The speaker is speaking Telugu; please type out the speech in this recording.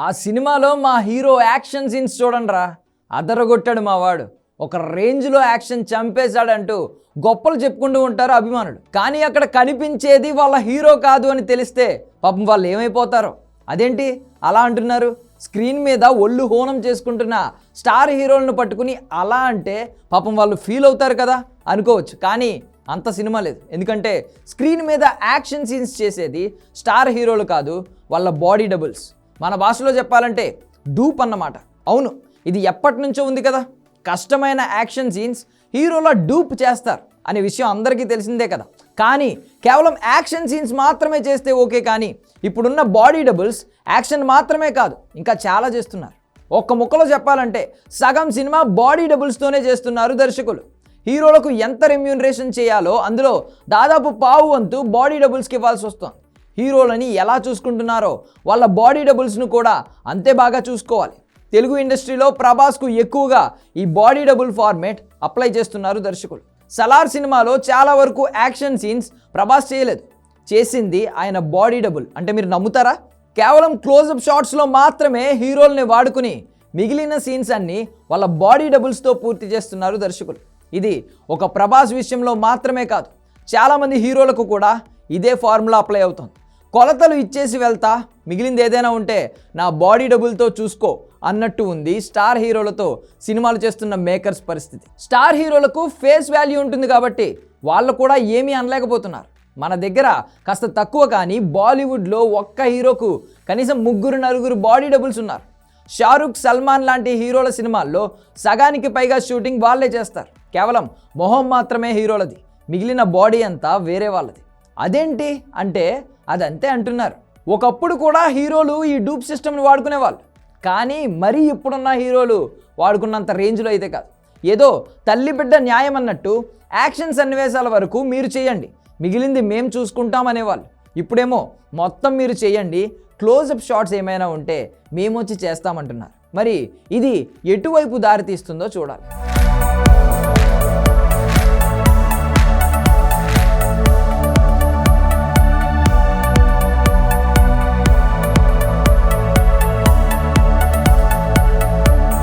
ఆ సినిమాలో మా హీరో యాక్షన్ సీన్స్ చూడండిరా. అదరగొట్టాడు మా వాడు. ఒక రేంజ్లో యాక్షన్ చంపేశాడంటూ గొప్పలు చెప్పుకుంటూ ఉంటారు అభిమానులు. కానీ అక్కడ కనిపించేది వాళ్ళ హీరో కాదు అని తెలిస్తే పాపం వాళ్ళు ఏమైపోతారో. అదేంటి? అలా అంటున్నారు. స్క్రీన్ మీద ఒళ్ళు హోనం చేసుకుంటున్న స్టార్ హీరోలను పట్టుకుని అలా అంటే పాపం వాళ్ళు ఫీల్ అవుతారు కదా? అనుకోవచ్చు. కానీ అంత సినిమా లేదు. ఎందుకంటే స్క్రీన్ మీద యాక్షన్ సీన్స్ చేసేది స్టార్ హీరోలు కాదు వాళ్ళ బాడీ డబుల్స్. మన భాషలో చెప్పాలంటే డూప్ అన్నమాట. అవును ఇది ఎప్పటి నుంచో ఉంది కదా. కష్టమైన యాక్షన్ సీన్స్ హీరోల డూప్ చేస్తారు అనే విషయం అందరికీ తెలిసిందే కదా. కానీ కేవలం యాక్షన్ సీన్స్ మాత్రమే చేస్తే ఓకే కానీ ఇప్పుడున్న బాడీ డబుల్స్ యాక్షన్ మాత్రమే కాదు ఇంకా చాలా చేస్తున్నారు. ఒక్క ముక్కలో చెప్పాలంటే సగం సినిమా బాడీ డబుల్స్తోనే చేస్తున్నారు దర్శకులు. హీరోలకు ఎంత రెమ్యూనరేషన్ చేయాలో అందులో దాదాపు పావు వంతు బాడీ డబుల్స్కి ఇవ్వాల్సి వస్తుంది. హీరోలని ఎలా చూసుకుంటున్నారో వాళ్ళ బాడీ డబుల్స్ను కూడా అంతే బాగా చూసుకోవాలి. తెలుగు ఇండస్ట్రీలో ప్రభాస్కు ఎక్కువగా ఈ బాడీ డబుల్ ఫార్మేట్ అప్లై చేస్తున్నారు దర్శకులు. సలార్ సినిమాలో చాలా వరకు యాక్షన్ సీన్స్ ప్రభాస్ చేయలేదు. చేసింది ఆయన బాడీ డబుల్. అంటే మీరు నమ్ముతారా? కేవలం క్లోజప్ షాట్స్లో మాత్రమే హీరోల్ని వాడుకుని మిగిలిన సీన్స్ అన్ని వాళ్ళ బాడీ డబుల్స్తో పూర్తి చేస్తున్నారు దర్శకులు. ఇది ఒక ప్రభాస్ విషయంలో మాత్రమే కాదు చాలామంది హీరోలకు కూడా ఇదే ఫార్ములా అప్లై అవుతుంది. కొలతలు ఇచ్చేసి వెళ్తా మిగిలింది ఏదైనా ఉంటే నా బాడీ డబుల్తో చూసుకో అన్నట్టు ఉంది స్టార్ హీరోలతో సినిమాలు చేస్తున్న మేకర్స్ పరిస్థితి. స్టార్ హీరోలకు ఫేస్ వాల్యూ ఉంటుంది కాబట్టి వాళ్ళు కూడా ఏమీ అనలేకపోతున్నారు. మన దగ్గర కాస్త తక్కువ కానీ బాలీవుడ్లో ఒక్క హీరోకు కనీసం ముగ్గురు నలుగురు బాడీ డబుల్స్ ఉన్నారు. షారుఖ్ సల్మాన్ లాంటి హీరోల సినిమాల్లో సగానికి పైగా షూటింగ్ వాళ్ళే చేస్తారు. కేవలం మొహం మాత్రమే హీరోలది. మిగిలిన బాడీ అంతా వేరే వాళ్ళది. అదేంటి అంటే అదంతే అంటున్నారు. ఒకప్పుడు కూడా హీరోలు ఈ డూప్ సిస్టమ్ని వాడుకునేవాళ్ళు. కానీ మరీ ఇప్పుడున్న హీరోలు వాడుకున్నంత రేంజ్లో అయితే కాదు. ఏదో తల్లి బిడ్డ న్యాయం అన్నట్టు యాక్షన్ సన్నివేశాల వరకు మీరు చేయండి. మిగిలింది మేం చూసుకుంటాం అనేవాళ్ళు ఇప్పుడేమో మొత్తం మీరు చేయండి. క్లోజప్ షాట్స్ ఏమైనా ఉంటే మేము వచ్చి చేస్తామంటున్నారు. మరి ఇది ఎటువైపు దారి తీస్తుందో చూడాలి.